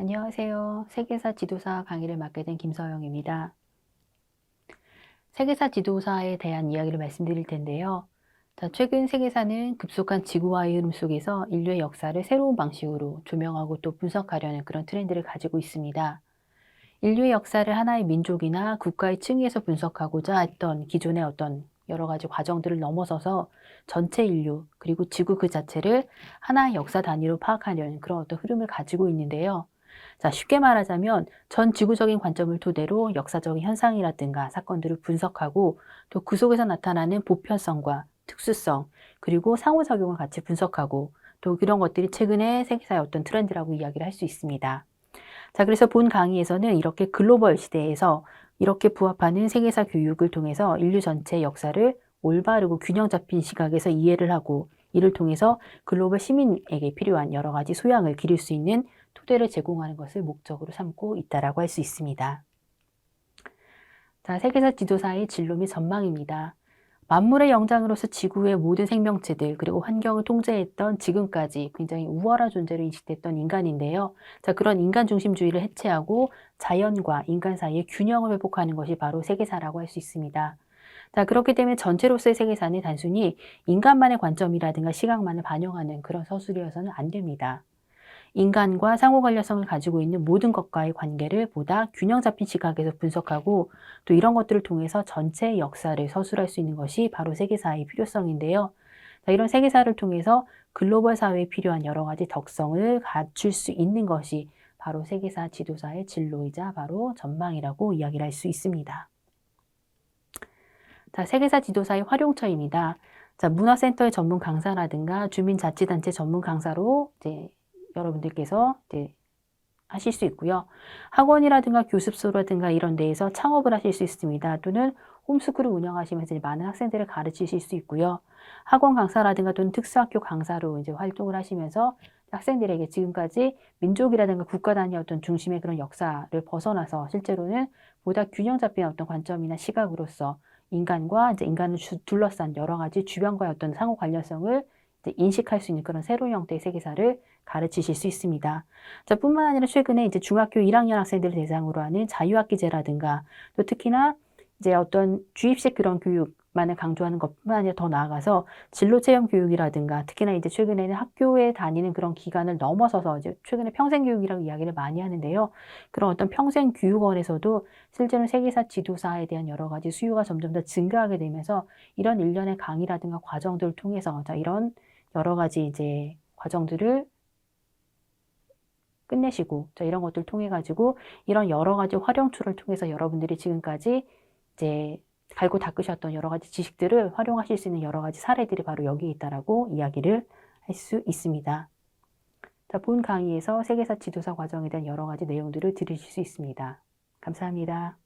안녕하세요. 세계사 지도사 강의를 맡게 된 김서영입니다. 세계사 지도사에 대한 이야기를 말씀드릴 텐데요. 자, 최근 세계사는 급속한 지구화의 흐름 속에서 인류의 역사를 새로운 방식으로 조명하고 또 분석하려는 그런 트렌드를 가지고 있습니다. 인류의 역사를 하나의 민족이나 국가의 층위에서 분석하고자 했던 기존의 어떤 여러 가지 과정들을 넘어서서 전체 인류 그리고 지구 그 자체를 하나의 역사 단위로 파악하려는 그런 어떤 흐름을 가지고 있는데요. 자, 쉽게 말하자면 전 지구적인 관점을 토대로 역사적인 현상이라든가 사건들을 분석하고 또 그 속에서 나타나는 보편성과 특수성 그리고 상호작용을 같이 분석하고 또 그런 것들이 최근에 세계사의 어떤 트렌드라고 이야기를 할 수 있습니다. 자, 그래서 본 강의에서는 이렇게 글로벌 시대에서 이렇게 부합하는 세계사 교육을 통해서 인류 전체의 역사를 올바르고 균형 잡힌 시각에서 이해를 하고 이를 통해서 글로벌 시민에게 필요한 여러 가지 소양을 기를 수 있는 토대를 제공하는 것을 목적으로 삼고 있다라고 할 수 있습니다. 자, 세계사 지도사의 진로 및 전망입니다. 만물의 영장으로서 지구의 모든 생명체들 그리고 환경을 통제했던 지금까지 굉장히 우월한 존재로 인식됐던 인간인데요. 자, 그런 인간 중심주의를 해체하고 자연과 인간 사이의 균형을 회복하는 것이 바로 세계사라고 할 수 있습니다. 자, 그렇기 때문에 전체로서의 세계사는 단순히 인간만의 관점이라든가 시각만을 반영하는 그런 서술이어서는 안 됩니다. 인간과 상호 관련성을 가지고 있는 모든 것과의 관계를 보다 균형 잡힌 시각에서 분석하고 또 이런 것들을 통해서 전체 역사를 서술할 수 있는 것이 바로 세계사의 필요성인데요. 자, 이런 세계사를 통해서 글로벌 사회에 필요한 여러 가지 덕성을 갖출 수 있는 것이 바로 세계사 지도사의 진로이자 바로 전망이라고 이야기를 할 수 있습니다. 자, 세계사 지도사의 활용처입니다. 자, 문화센터의 전문 강사라든가 주민자치단체 전문 강사로 이제 여러분들께서 이제 하실 수 있고요. 학원이라든가 교습소라든가 이런 데에서 창업을 하실 수 있습니다. 또는 홈스쿨을 운영하시면서 많은 학생들을 가르치실 수 있고요. 학원 강사라든가 또는 특수학교 강사로 이제 활동을 하시면서 학생들에게 지금까지 민족이라든가 국가 단위 어떤 중심의 그런 역사를 벗어나서 실제로는 보다 균형 잡힌 어떤 관점이나 시각으로서 인간과 이제 인간을 둘러싼 여러 가지 주변과의 어떤 상호 관련성을 인식할 수 있는 그런 새로운 형태의 세계사를 가르치실 수 있습니다. 자, 뿐만 아니라 최근에 이제 중학교 1학년 학생들을 대상으로 하는 자유학기제라든가 또 특히나 이제 어떤 주입식 그런 교육만을 강조하는 것뿐만 아니라 더 나아가서 진로 체험 교육이라든가 특히나 이제 최근에는 학교에 다니는 그런 기간을 넘어서서 이제 최근에 평생 교육이라고 이야기를 많이 하는데요. 그런 어떤 평생 교육원에서도 실제로 세계사 지도사에 대한 여러 가지 수요가 점점 더 증가하게 되면서 이런 일련의 강의라든가 과정들을 통해서 자, 이런 여러 가지 이제 과정들을 끝내시고 자, 이런 것들 을 통해 가지고 이런 여러 가지 활용툴을 통해서 여러분들이 지금까지 이제 갈고 닦으셨던 여러 가지 지식들을 활용하실 수 있는 여러 가지 사례들이 바로 여기에 있다라고 이야기를 할 수 있습니다. 자, 본 강의에서 세계사 지도사 과정에 대한 여러 가지 내용들을 들으실 수 있습니다. 감사합니다.